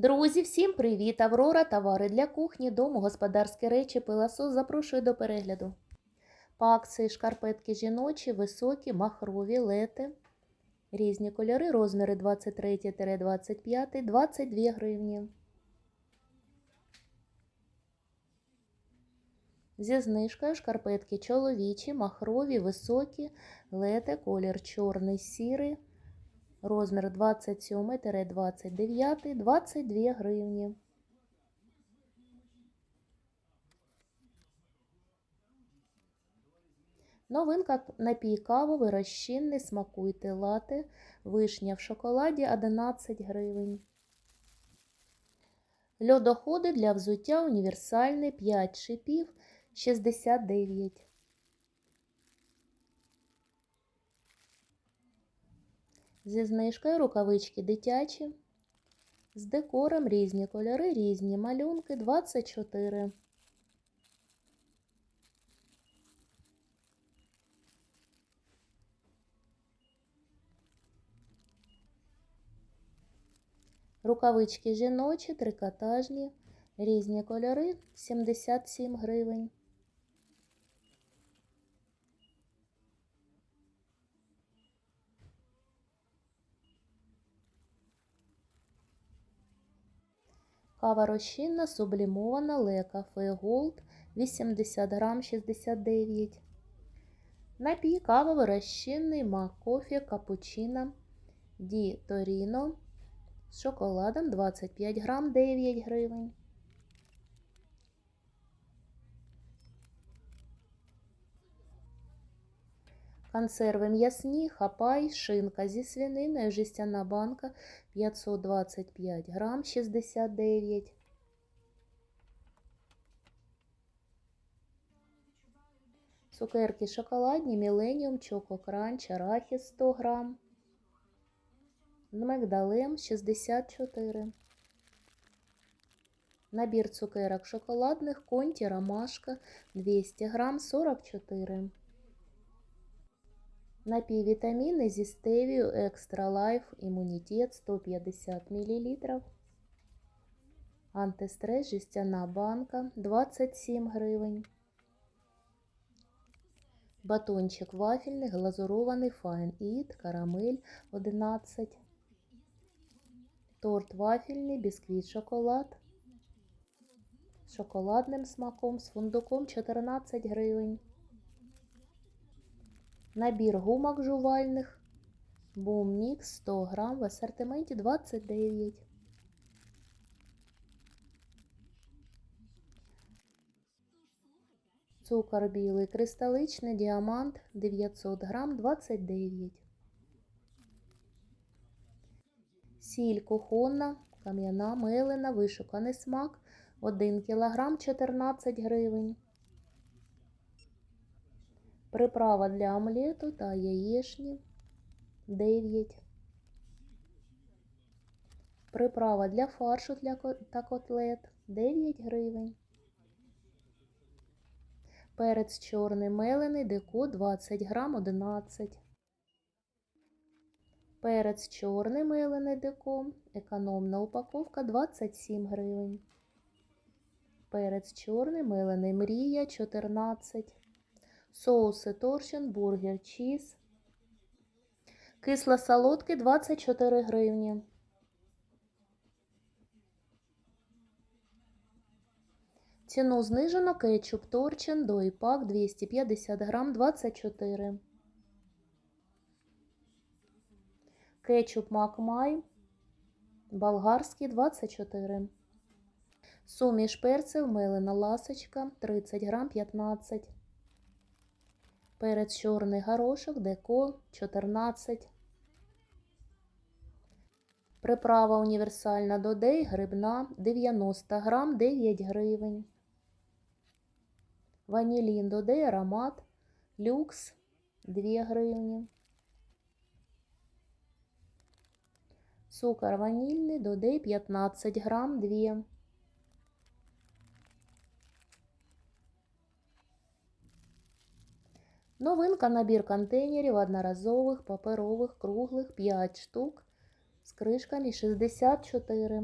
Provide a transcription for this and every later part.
Друзі, всім привіт! Аврора, товари для кухні, дому, господарські речі, пилосос запрошую до перегляду. Акції шкарпетки жіночі, високі, махрові, лети. Різні кольори, розміри 23-25, 22 гривні. Зі знижкою шкарпетки чоловічі, махрові, високі, лети, колір чорний, сірий. Розмір 27-29, 22 гривні. Новинка напій кавовий, розчинний, смакуйте лати, вишня в шоколаді 11 гривень. Льодоходи для взуття універсальний 5 шипів 69. Зі знижкою рукавички дитячі. З декором різні кольори, різні малюнки 24. Рукавички жіночі, трикотажні, різні кольори 77 гривень. Кава розчинна, сублімована, лека Фейголд Голд 80 грам 69. Напій кавовий розчинний мак кофе капучино Ді Торіно з шоколадом 25 грам 9 гривень. Консерви м'ясні, хапай, шинка зі свининою, жестяна банка 525 грам 69. Цукерки шоколадні, Міленіум, Чоко Кранч, Арахіс 100 грам. Мигдалем 64. Набір цукерок шоколадних, конті, ромашка 200 грам 44. Напій вітаміни зі стевію Екстра Лайф імунітет 150 мл. Антистрес жестяна банка 27 гривень. Батончик вафельний, глазурований Fine Eat, карамель 11. Торт вафельний, бісквіт шоколад. Шоколадним смаком, з фундуком 14 гривень. Набір гумок жувальних. Бум мікс 100 грам в асортименті 29. Цукор білий кристаличний діамант 900 грам 29. Сіль кухонна, кам'яна, милина, вишуканий смак 1 кг 14 гривень. Приправа для омлету та яєшні 9. Приправа для фаршу та котлет 9 гривень. Перець чорний мелений деко 20 грам 11. Перець чорний мелений деко. Економна упаковка 27 гривень. Перець чорний мелений мрія 14. Соуси торчин, бургер, чіз. Кисло солодкий 24 гривні. Ціну знижено кетчуп торчин дойпак 250 грам 24. Кетчуп Макмай болгарський 24. Суміш перців милина ласочка 30 грам 15. Перець чорний горошок деко 14. Приправа універсальна додей грибна 90 грам 9 гривень. Ванілін додей аромат люкс 2 гривні. Цукор ванільний додей 15 грам 2. Новинка набір контейнерів одноразових, паперових, круглих 5 штук з кришками 64.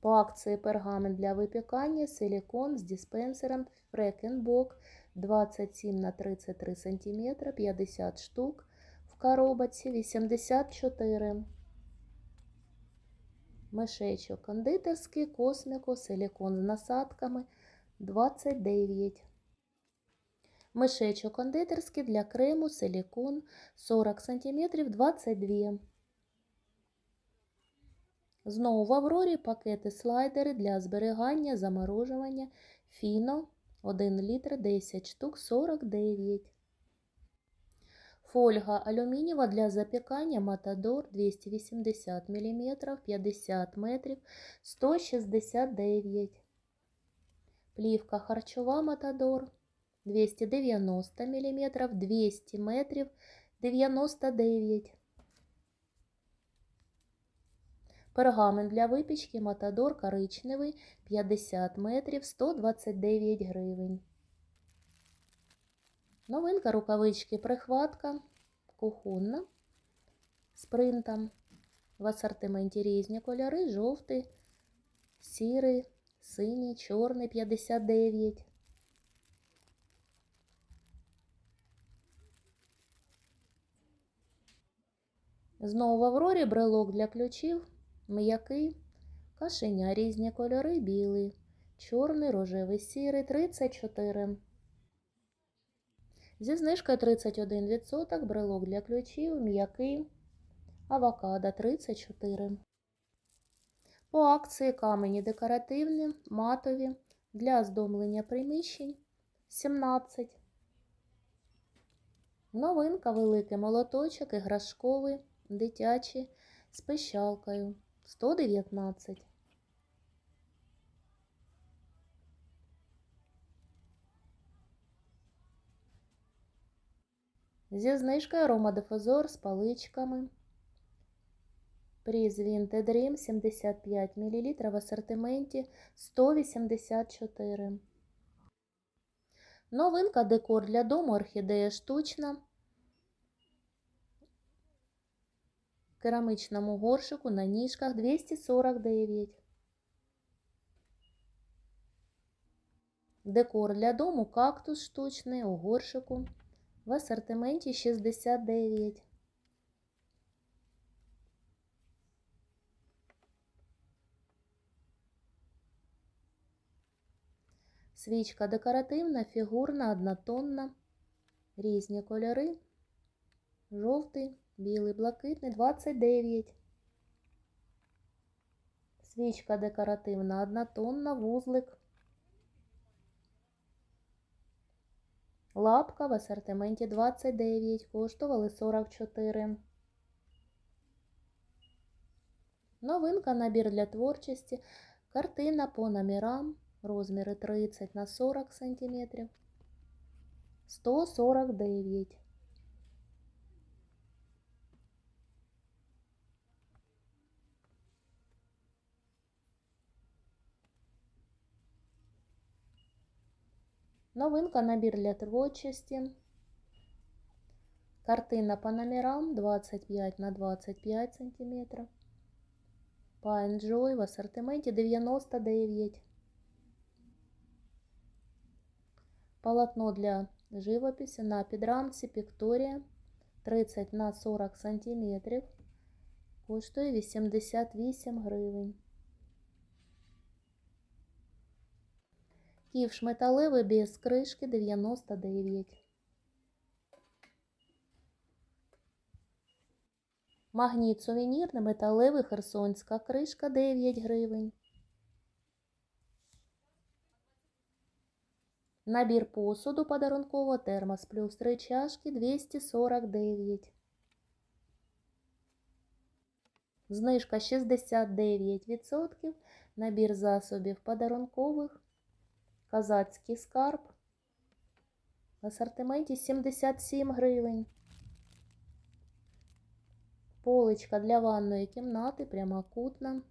По акції пергамент для випікання, силікон з диспенсером Фрекенбок 27 на 33 см, 50 штук. В коробці 84. Мишечок кондитерський, косміко, силікон з насадками 29. Мишечок кондитерський для крему, силікон 40 см 22. Знову в Аврорі пакети слайдери для зберігання, заморожування, фіно 1 літр 10 штук 49. Фольга алюмінієва для запікання Матадор 280 мм 50 метрів 169. Плівка харчова Матадор 290 мм 200 метрів 99. Пергамент для випічки Матадор коричневий 50 метрів 129 гривень. Новинка рукавички прихватка кухонна з принтом. В асортименті різні кольори, жовтий, сірий, синій, чорний 59. Знову в Аврорі брелок для ключів, м'який, кашеня різні кольори, білий, чорний, рожевий, сірий 34. Зі знижкою 31% брелок для ключів, м'який, авокадо 34. По акції камені декоративні, матові для оздоблення приміщень 17. Новинка великий молоточок іграшковий, дитячий з пищалкою 119. Зі знижкою аромадифузор з паличками. Vinted Dream 75 мл в асортименті 184. Новинка декор для дому орхідея штучна. Керамичному горшику на ніжках 249. Декор для дому кактус штучний у горшику в асортименті 69. Свічка декоративна, фігурна, однотонна, різні кольори, жовтий, білий, блакитний, 29. Свічка декоративна, однотонна, вузлик. Лапка в асортименті 29, коштували 44. Новинка набір для творчості, картина по номерам, розміри 30 на 40 см, 149. Новинка набір для творчості. Картина по номерам 25 на 25 см. Pine Joy в асортименті 99. Полотно для живописи на підрамці Пікторія 30 на 40 см. Коштує 88 гривень. Ківш металевий без кришки 99. Магніт сувенірний металевий херсонська кришка 9 гривень. Набір посуду подарунково термос плюс 3 чашки 249. Знижка 69%. Набір засобів подарункових. Казацький скарб. В асортименті 77 гривень. Поличка для ванної кімнати прямокутна.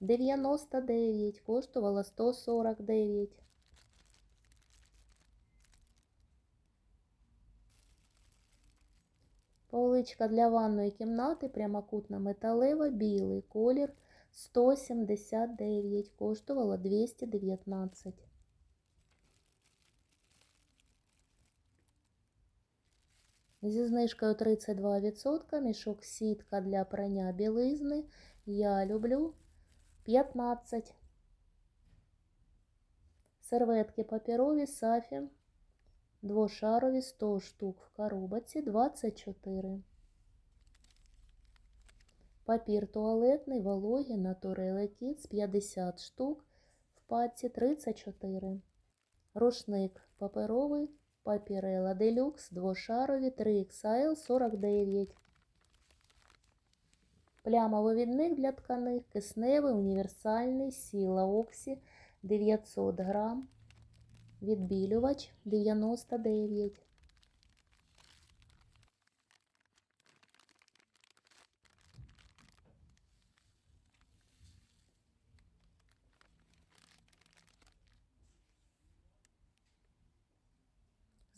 99, коштувала 149. Поличка для ванної кімнати прямокутна металева, білий колір 179, коштувала 219. Зі знижкою 32% мішок сітка для прання білизни. Я люблю 15. Серветки паперові Сафі. Двошарові 100 штук в коробці 24. Папір туалетний вологий Naturelle Kids 50 штук в паці 34. Рушник паперовий Папірела Делюкс двошарові 3XL 49. Плямовивідник для тканих кисневий універсальний Сіла Оксі 900 грам. Відбілювач 99.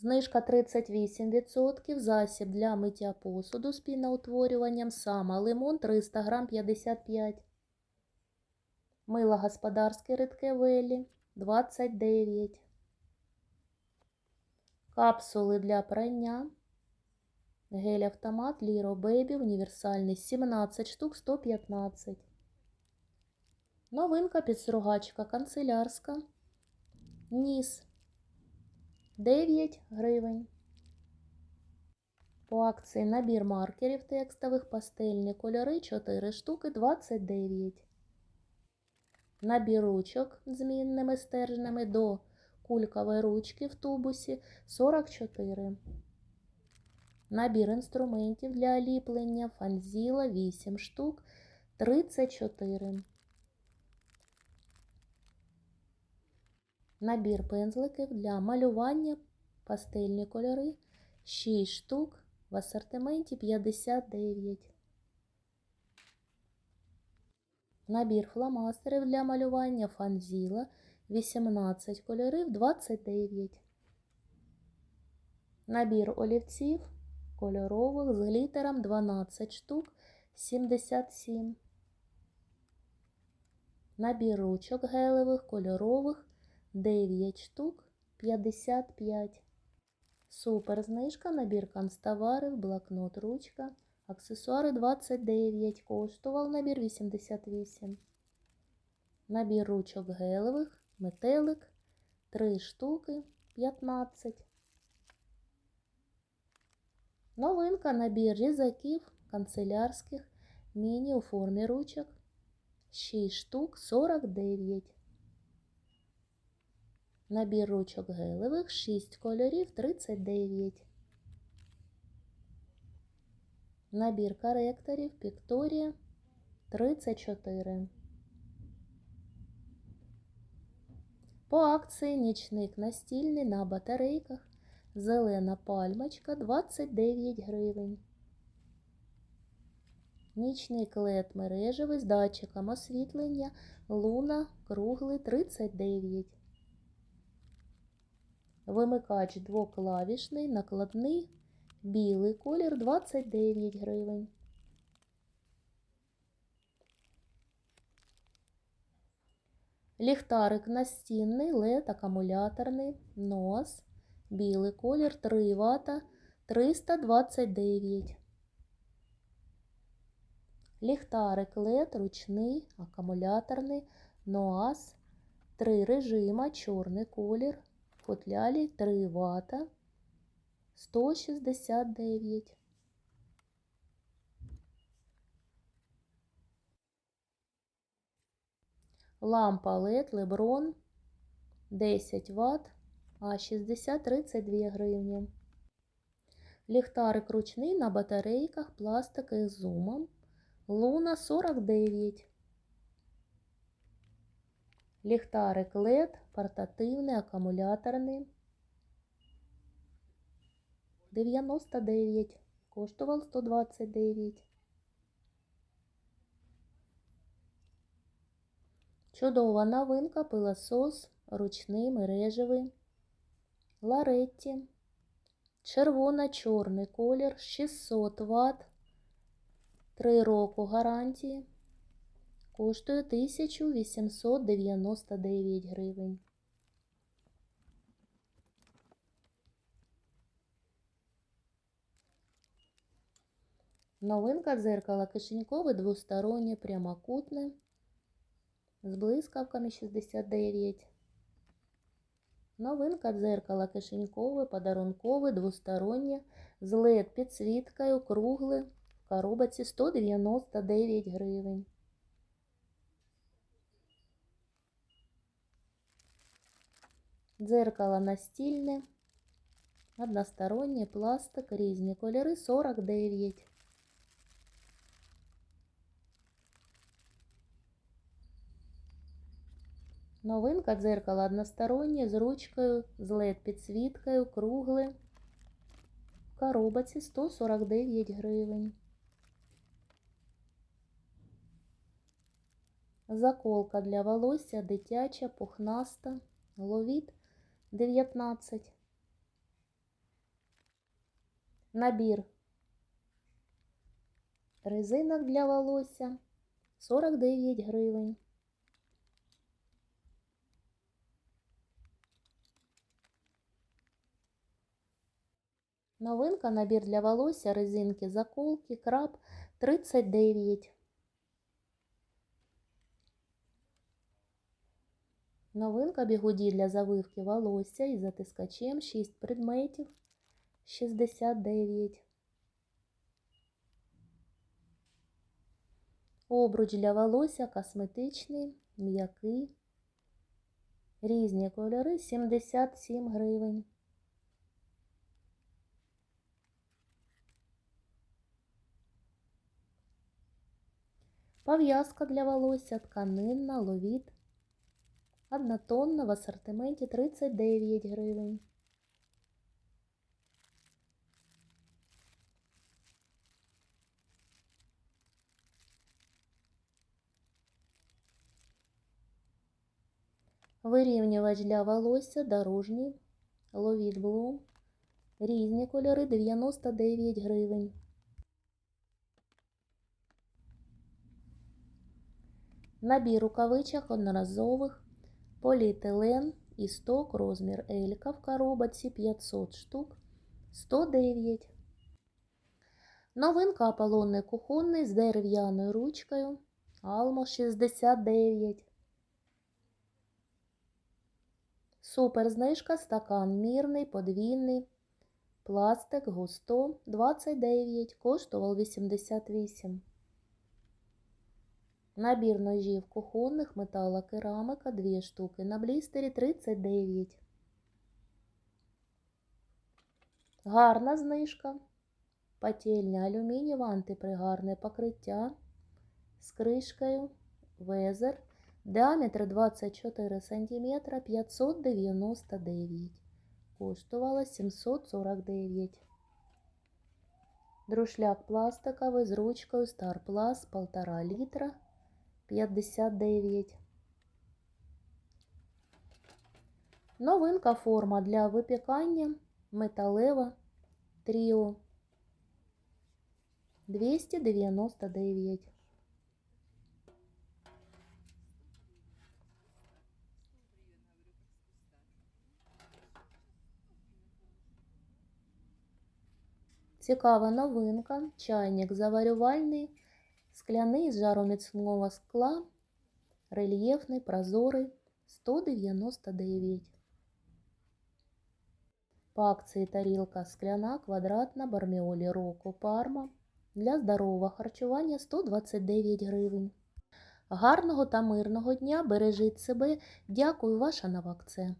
Знижка 38%. Засіб для миття посуду з піноутворюванням. Сама лимон 300 грам 55. Мило господарське рідке велі 29. Капсули для прання. Гель автомат Ліро Бейбі універсальний 17 штук 115. Новинка підстругачка канцелярська. Ніс 9 гривень. По акції набір маркерів текстових пастельні кольори 4 штуки 29. Набір ручок змінними стержнями до кулькової ручки в тубусі 44. Набір інструментів для ліплення фанзіла 8 штук 34. Набір пензликів для малювання пастельні кольори 6 штук в асортименті 59. Набір фломастерів для малювання фанзіла 18 кольорів 29. Набір олівців кольорових з глітером 12 штук 77. Набір ручок гелевих кольорових 9 штук 55. Супер знижка, набір канцтоварів, блокнот, ручка. Аксесуари 29. Коштував набір 88. Набір ручок гелевих, метелик 3 штуки 15. Новинка набір різаків канцелярських міні у формі ручок 6 штук 49. Набір ручок гелевих 6 кольорів 39. Набір коректорів Пікторія 34. По акції нічник настільний на батарейках. Зелена пальмочка 29 гривень. Нічник LED мережевий з датчиком освітлення Луна круглий 39. Вимикач двоклавішний, накладний, білий колір 29 гривень. Ліхтарик настінний, LED акумуляторний, нос, білий колір 3 Вт 329. Ліхтарик LED ручний, акумуляторний, НОАС, 3 режима, чорний колір футлялі 3 Вт 169. Лампа LED Lebron 10 Вт, а 60 32 гривні. Ліхтарик ручний на батарейках пластики з зумом. Луна 49. Ліхтарик LED, портативний, акумуляторний. 99. Коштував 129. Чудова новинка, пилосос, ручний мережевий. Ларетті. Червоно-чорний колір, 600 Вт. 3 року гарантії. Коштує 1899 гривень. Новинка дзеркало кишенькове двостороннє прямокутне з блискавками 69. Новинка дзеркало кишенькове, подарункове, двостороннє з LED підсвіткою, кругле, в коробці 199 гривень. Дзеркало настільне, одностороннє, пластик, різні кольори 49. Новинка дзеркало одностороннє з ручкою, з LED підсвіткою, кругле. В коробці 149 гривень. Заколка для волосся дитяча, пухнаста, ловіт 19. Набір резинок для волосся 49 гривень. Новинка набір для волосся, резинки, заколки, краб 39. Новинка бігуді для завивки волосся із затискачем 6 предметів 69. Обруч для волосся косметичний, м'який. Різні кольори 77 гривень. Пов'язка для волосся тканинна, ловіт. Однотонна в асортименті 39 гривень. Вирівнювач для волосся дорожній, ловіт блум. Різні кольори 99 гривень. Набір рукавичок одноразових, поліетилен і сток, розмір Елька в коробці 500 штук 109. Новинка аполлонний кухонний з дерев'яною ручкою Алмо 69. Супер знижка стакан мірний, подвійний, пластик густо 29, коштував 88. Набір ножів кухонних, металокерамика, 2 штуки. На блістері 39. Гарна знижка. Пательня алюмінієва, антипригарне покриття з кришкою, везер. Діаметр 24 см 599. Коштувала 749. Друшляк пластиковий з ручкою Старплас 1,5 літра 59. Новинка форма для випікання металева тріо 299. Цікава новинка. Чайник заварювальний, скляний з жароміцного скла, рельєфний, прозорий 199. По акції тарілка скляна, квадратна, барміолі року парма. Для здорового харчування 129 гривень. Гарного та мирного дня! Бережіть себе. Дякую, ваша новакце.